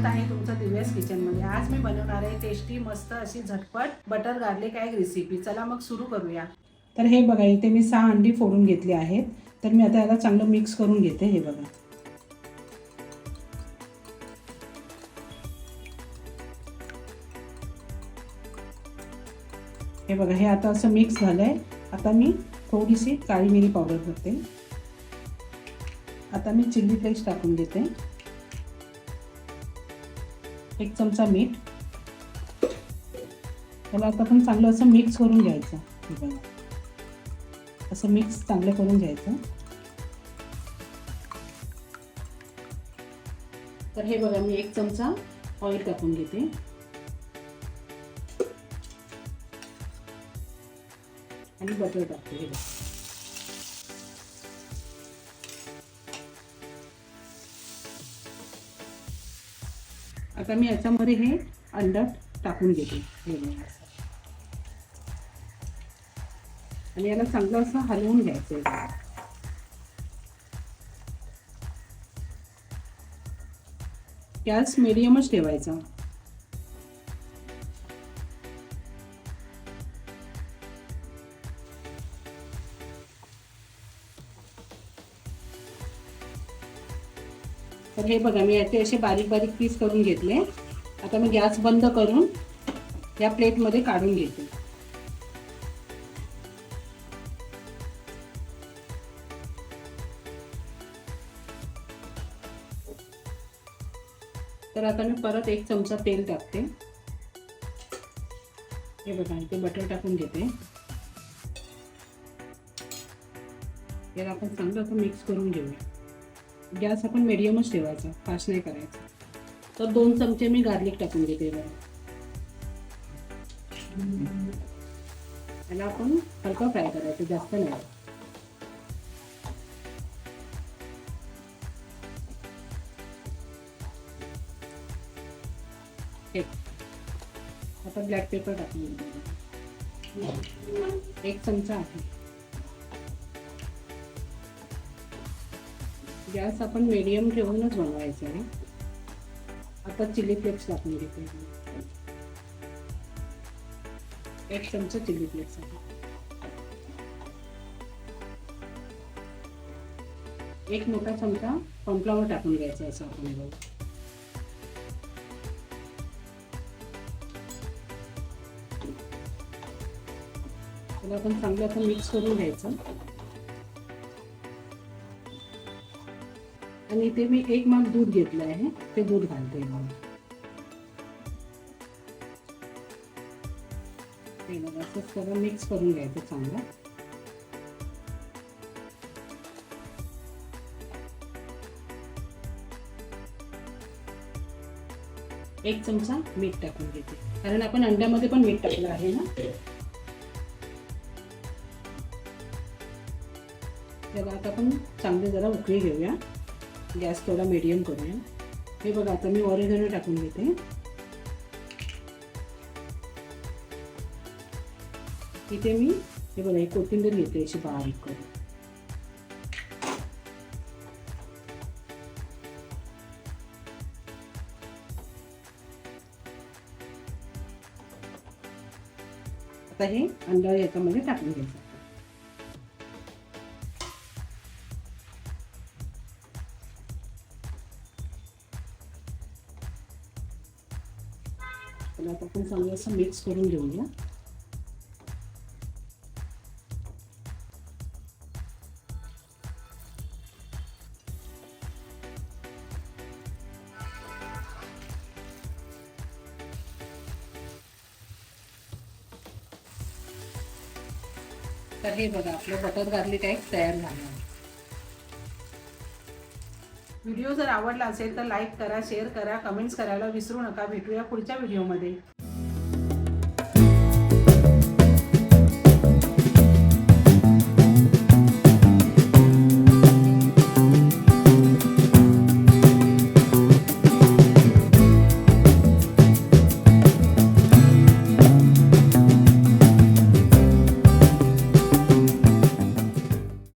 स्वागत आहे तुमचं दिव्यास किचनमध्ये आज मी बनवणार आहे टेस्टी मस्त अशी झटपट बटर गार्लिक एग रेसिपी चला मग सुरू करूया. तर हे बघा इथे मी सहा अंडी फोडून घेतली आहेत. तर मी आता याला चांगलं मिक्स करून घेते हे बघा. हे बघा हे आता असं मिक्स झालं आहे आता मी थोडीशी काळी मिरी पावडर करते. आता मी चिल्ली फ्लेक्स टाकून देते. एक चमचा मीठ. त्याला आता आपण चांगलं असं मिक्स करून घ्यायचं. बघा. असं मिक्स चांगलं करून घ्यायचं. तर हे बघा मी एक चमचा ऑइल टाकून घेते. आणि बटर टाकते हे बघा. आता मी याच्यामध्ये हे अंडा टाकून घेते. हे बघा. आणि याला चांगलं असं हलवून घ्यायचं आहे. गॅस मिडियमच ठेवायचा. तर हे बघा मी याचे असे बारीक बारीक पीस करून घेतले. आता मी गॅस बंद करून या प्लेटमध्ये काढून घेते. तर आता मी परत एक चमचा तेल टाकते. हे बघा इथे बटर टाकून घेते. याला आपण चांगलं असं मिक्स करून घेऊया. गॅस आपण मिडियमच ठेवायचा फास्ट नाही करायचा. तर दोन चमचे मी गार्लिक टाकून घेते बघा. आपण हलका फ्राय करायचं जास्त नाही. एक आता ब्लॅक पेपर टाकून एक चमचा आहे. गॅस आपण मिडियम ठेवूनच बनवायचं आहे. आता चिली फ्लेक्स टाकून घेते. एक चमचा चिली फ्लेक्स आहे. एक मोठा चमचा पंपलावर टाकून घ्यायचा असं आपण बघू. त्याला आपण चांगलं असं मिक्स करून घ्यायचं. आणि इथे मी एक माप दूध घेतलं आहे ते दूध घालते मग असं सगळं मिक्स करून घ्यायचं चांगलं. एक चमचा मीठ टाकून घेते. कारण आपण अंड्यामध्ये पण मीठ टाकलं आहे ना? त्याला आता आपण चांगले जरा उकळी घेऊया. गॅस थोडा मिडियम करूया. हे बघा आता मी ऑरेगनो टाकून घेते. इथे मी हे बघा एक कोथिंबीर घेते अशी बारीक करून. आता हे अंडा याच्यामध्ये टाकून घ्यायचं. त्याला आता आपण चांगलं असं मिक्स करून घेऊया. तर हे बघा आपलं बटर गार्लिक एग तयार झालं. आहे व्हिडिओ जर आवडला असेल तर लाईक करा शेअर करा कमेंट्स करायला विसरू नका. भेटूया पुढच्या व्हिडिओमध्ये.